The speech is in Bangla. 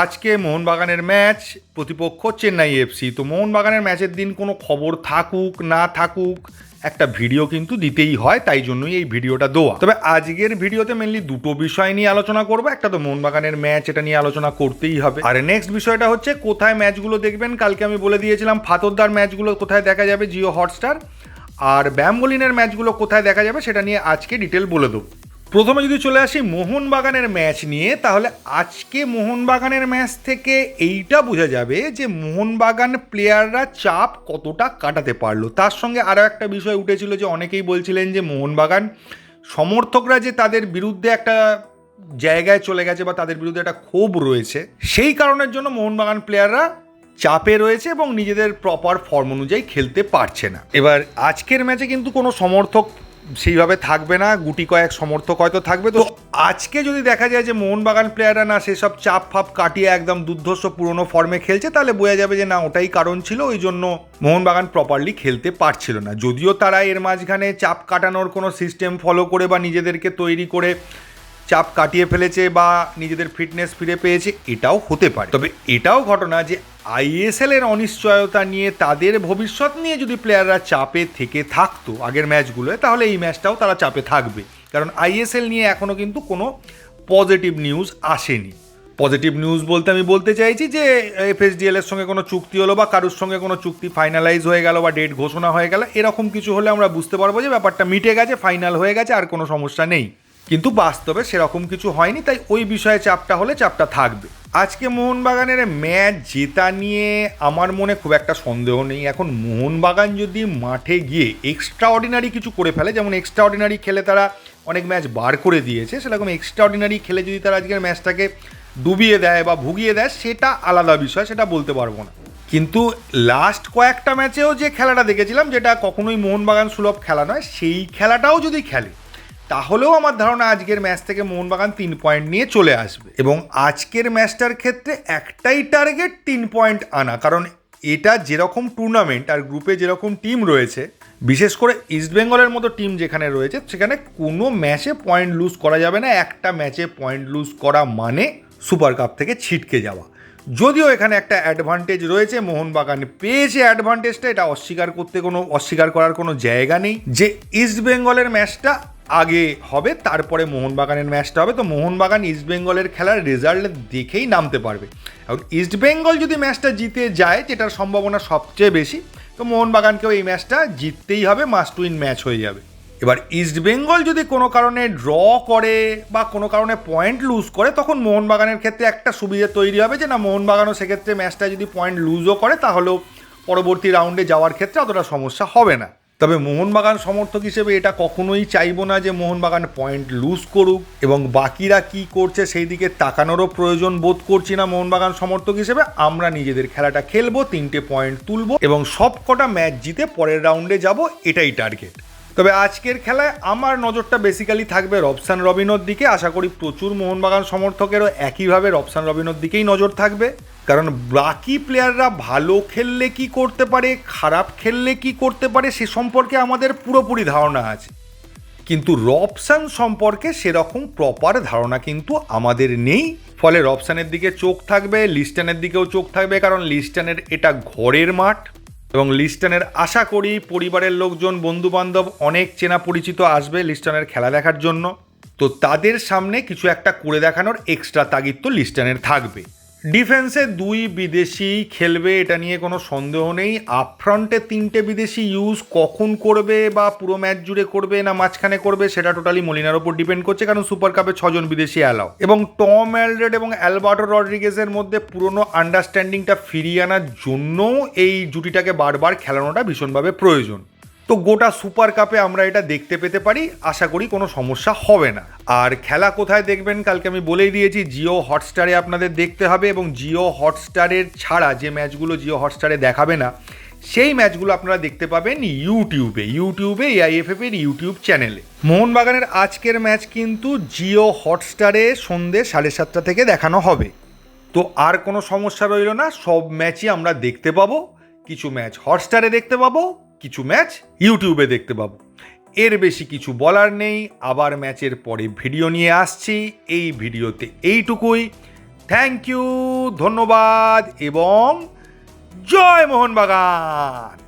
আজকে মোহনবাগানের ম্যাচ, প্রতিপক্ষ চেন্নাই এফসি তো মোহনবাগানের ম্যাচের দিন কোনো খবর থাকুক, না থাকুক, একটা ভিডিও কিন্তু দিতেই হয়, তাই জন্যই এই ভিডিওটা দেওয়া। তবে আজকের ভিডিওতে মেনলি দুটো বিষয় নিয়ে আলোচনা করব। একটা তো মোহনবাগানের ম্যাচ, এটা নিয়ে আলোচনা করতেই হবে। আর নেক্সট বিষয়টা হচ্ছে, কোথায় ম্যাচগুলো দেখবেন? কালকে আমি বলে দিয়েছিলাম ফাতরদার ম্যাচগুলো কোথায় দেখা যাবে? জিও হটস্টার। আর ব্যামবলিনের ম্যাচগুলো কোথায় দেখা যাবে? সেটা নিয়ে আজকে ডিটেল বলে দেবো। প্রথমে যদি চলে আসি মোহনবাগানের ম্যাচ নিয়ে, তাহলে আজকে মোহনবাগানের ম্যাচ থেকে এইটা বোঝা যাবে যে মোহনবাগান প্লেয়াররা চাপ কতটা কাটাতে পারল। তার সঙ্গে আরও একটা বিষয় উঠেছিল যে অনেকেই বলছিলেন যে মোহনবাগান সমর্থকরা যে তাদের বিরুদ্ধে একটা জায়গায় চলে গেছে বা তাদের বিরুদ্ধে একটা ক্ষোভ রয়েছে, সেই কারণের জন্য মোহনবাগান প্লেয়াররা চাপে রয়েছে এবং নিজেদের প্রপার ফর্ম অনুযায়ী খেলতে পারছে না। এবার আজকের ম্যাচে কিন্তু কোনো সমর্থক সেইভাবে থাকবে না, গুটি কয়েক সমর্থক হয়তো থাকবে। তো আজকে যদি দেখা যায় যে মোহনবাগান প্লেয়াররা না সেসব চাপ ফাপ কাটিয়ে একদম দুর্ধর্ষ পুরনো ফর্মে খেলছে, তাহলে বোঝা যাবে যে না, ওটাই কারণ ছিল, ওই জন্য মোহনবাগান প্রপারলি খেলতে পারছিল না। যদিও তারা এর মাঝখানে চাপ কাটানোর কোনো সিস্টেম ফলো করে বা নিজেদেরকে তৈরি করে চাপ কাটিয়ে ফেলেছে বা নিজেদের ফিটনেস ফিরে পেয়েছে, এটাও হতে পারে। তবে এটাও ঘটনা যে আইএসএল এর অনিশ্চয়তা নিয়ে তাদের ভবিষ্যৎ নিয়ে যদি প্লেয়াররা চাপে থেকে থাকতো আগের ম্যাচগুলোয়, তাহলে এই ম্যাচটাও তারা চাপে থাকবে। কারণ আইএসএল নিয়ে এখনও কিন্তু কোনো পজিটিভ নিউজ আসেনি। পজিটিভ নিউজ বলতে আমি বলতে চাইছি যে এফএসডিএল এর সঙ্গে কোনো চুক্তি হলো বা কারোর সঙ্গে কোনো চুক্তি ফাইনালাইজ হয়ে গেল বা ডেট ঘোষণা হয়ে গেল, এরকম কিছু হলে আমরা বুঝতে পারব যে ব্যাপারটা মিটে গেছে ফাইনাল হয়ে গেছে, আর কোনো সমস্যা নেই। কিন্তু বাস্তবে সেরকম কিছু হয়নি, তাই ওই বিষয়ে চাপটা হলে চাপটা থাকবে। আজকে মোহনবাগানের ম্যাচ জেতা নিয়ে আমার মনে খুব একটা সন্দেহ নেই। এখন মোহনবাগান যদি মাঠে গিয়ে এক্সট্রা অর্ডিনারি কিছু করে ফেলে, যেমন এক্সট্রা অর্ডিনারি খেলে তারা অনেক ম্যাচ বার করে দিয়েছে, সেরকম এক্সট্রা অর্ডিনারি খেলে যদি তারা আজকের ম্যাচটাকে ডুবিয়ে দেয় বা ভুগিয়ে দেয়, সেটা আলাদা বিষয়, সেটা বলতে পারব না। কিন্তু লাস্ট কয়েকটা ম্যাচেও যে খেলাটা দেখেছিলাম, যেটা কখনোই মোহনবাগান সুলভ খেলা নয়, সেই খেলাটাও যদি খেলে তাহলেও আমার ধারণা আজকের ম্যাচ থেকে মোহনবাগান তিন পয়েন্ট নিয়ে চলে আসবে। এবং আজকের ম্যাচটার ক্ষেত্রে একটাই টার্গেট তিন পয়েন্ট আনা। কারণ এটা যেরকম টুর্নামেন্ট আর গ্রুপে যেরকম টিম রয়েছে, বিশেষ করে ইস্টবেঙ্গলের মতো টিম যেখানে রয়েছে, সেখানে কোনো ম্যাচে পয়েন্ট লুজ করা যাবে না। একটা ম্যাচে পয়েন্ট লুজ করা মানে সুপার কাপ থেকে ছিটকে যাওয়া। যদিও এখানে একটা অ্যাডভান্টেজ রয়েছে, মোহনবাগান পেয়েছে অ্যাডভান্টেজটা এটা অস্বীকার করতে কোনো, অস্বীকার করার কোনো জায়গা নেই। যে ইস্ট বেঙ্গলের ম্যাচটা আগে হবে, তারপরে মোহনবাগানের ম্যাচটা হবে। তো মোহনবাগান ইস্ট বেঙ্গলের খেলার রেজাল্ট দেখেই নামতে পারবে। এখন ইস্ট বেঙ্গল যদি ম্যাচটা জিতে যায়, যেটার সম্ভাবনা সবচেয়ে বেশি, তো মোহনবাগানকেও এই ম্যাচটা জিততেই হবে মাস্ট উইন ম্যাচ হয়ে যাবে। এবার ইস্ট বেঙ্গল যদি কোনো কারণে ড্র করে বা কোনো কারণে পয়েন্ট লুজ করে, তখন মোহনবাগানের ক্ষেত্রে একটা সুবিধা তৈরি হবে যে, না, মোহনবাগানও সেক্ষেত্রে ম্যাচটা যদি পয়েন্ট লুজও করে, তাহলেও পরবর্তী রাউন্ডে যাওয়ার ক্ষেত্রে অতটা সমস্যা হবে না। তবে মোহনবাগান সমর্থক হিসেবে এটা কখনোই চাইব না যে মোহনবাগান পয়েন্ট লুজ করুক এবং বাকিরা কি করছে সেই দিকে তাকানোরও প্রয়োজন বোধ করছি না মোহনবাগান সমর্থক হিসেবে। আমরা নিজেদের খেলাটা খেলব, তিনটে পয়েন্ট তুলবো এবং সব কটা ম্যাচ জিতে পরের রাউন্ডে যাব, এটাই টার্গেট। তবে আজকের খেলায় আমার নজরটা বেসিক্যালি থাকবে রবসান রবিনোর দিকে। আশা করি প্রচুর মোহনবাগান সমর্থকেরও একইভাবে রবসান রবিনোর দিকেই নজর থাকবে। কারণ বাকি প্লেয়াররা ভালো খেললে কি করতে পারে, খারাপ খেললে কি করতে পারে, সে সম্পর্কে আমাদের পুরোপুরি ধারণা আছে। কিন্তু রবসান সম্পর্কে সেরকম প্রপার ধারণা কিন্তু আমাদের নেই। ফলে রবসানের দিকে চোখ থাকবে, লিস্টানের দিকেও চোখ থাকবে, কারণ লিস্টানের এটা ঘরের মাঠ। এবং লিস্টনের আশা করি পরিবারের লোকজন বন্ধু বান্ধব অনেক চেনা পরিচিত আসবে লিস্টনের খেলা দেখার জন্য। তো তাদের সামনে কিছু একটা করে দেখানোর এক্সট্রা তাগিদ তো লিস্টনের থাকবে। ডিফেন্সে দুই বিদেশি খেলবে, এটা নিয়ে কোনো সন্দেহ নেই। আপফ্রন্টে তিনটে বিদেশি ইউজ কখন করবে বা পুরো ম্যাচ জুড়ে করবে না মাঝখানে করবে, সেটা টোটালি মলিনার ওপর ডিপেন্ড করছে, কারণ সুপার কাপে ছজন বিদেশি অ্যালাও এবং টম অ্যালরেড এবং অ্যালবার্টো রড্রিগেজের মধ্যে পুরনো আন্ডারস্ট্যান্ডিংটা ফিরিয়ে আনার জন্যও এই জুটিটাকে বারবার খেলানোটা ভীষণভাবে প্রয়োজন। তো গোটা সুপার কাপে আমরা এটা দেখতে পেতে পারি, আশা করি কোনো সমস্যা হবে না। আর খেলা কোথায় দেখবেন? কালকে আমি বলেই দিয়েছি, জিও হটস্টারে আপনাদের দেখতে হবে এবং জিও হটস্টারের ছাড়া যে ম্যাচগুলো জিও হটস্টারে দেখাবে না, সেই ম্যাচগুলো আপনারা দেখতে পাবেন ইউটিউবে ইউটিউবে এআইএফএফ এর ইউটিউব চ্যানেলে। মোহনবাগানের আজকের ম্যাচ কিন্তু জিও হটস্টারে সন্ধ্যে সাড়ে সাতটা থেকে দেখানো হবে। তো আর কোনো সমস্যা রইল না, সব ম্যাচই আমরা দেখতে পাবো, কিছু ম্যাচ হটস্টারে দেখতে পাবো কিছু ম্যাচ ইউটিউবে দেখতে পাবো। এর বেশি কিছু বলার নেই, আবার ম্যাচের পরে ভিডিও নিয়ে আসছি, এই ভিডিওতে এইটুকুই। থ্যাংক ইউ ধন্যবাদ, এবং জয় মোহনবাগান!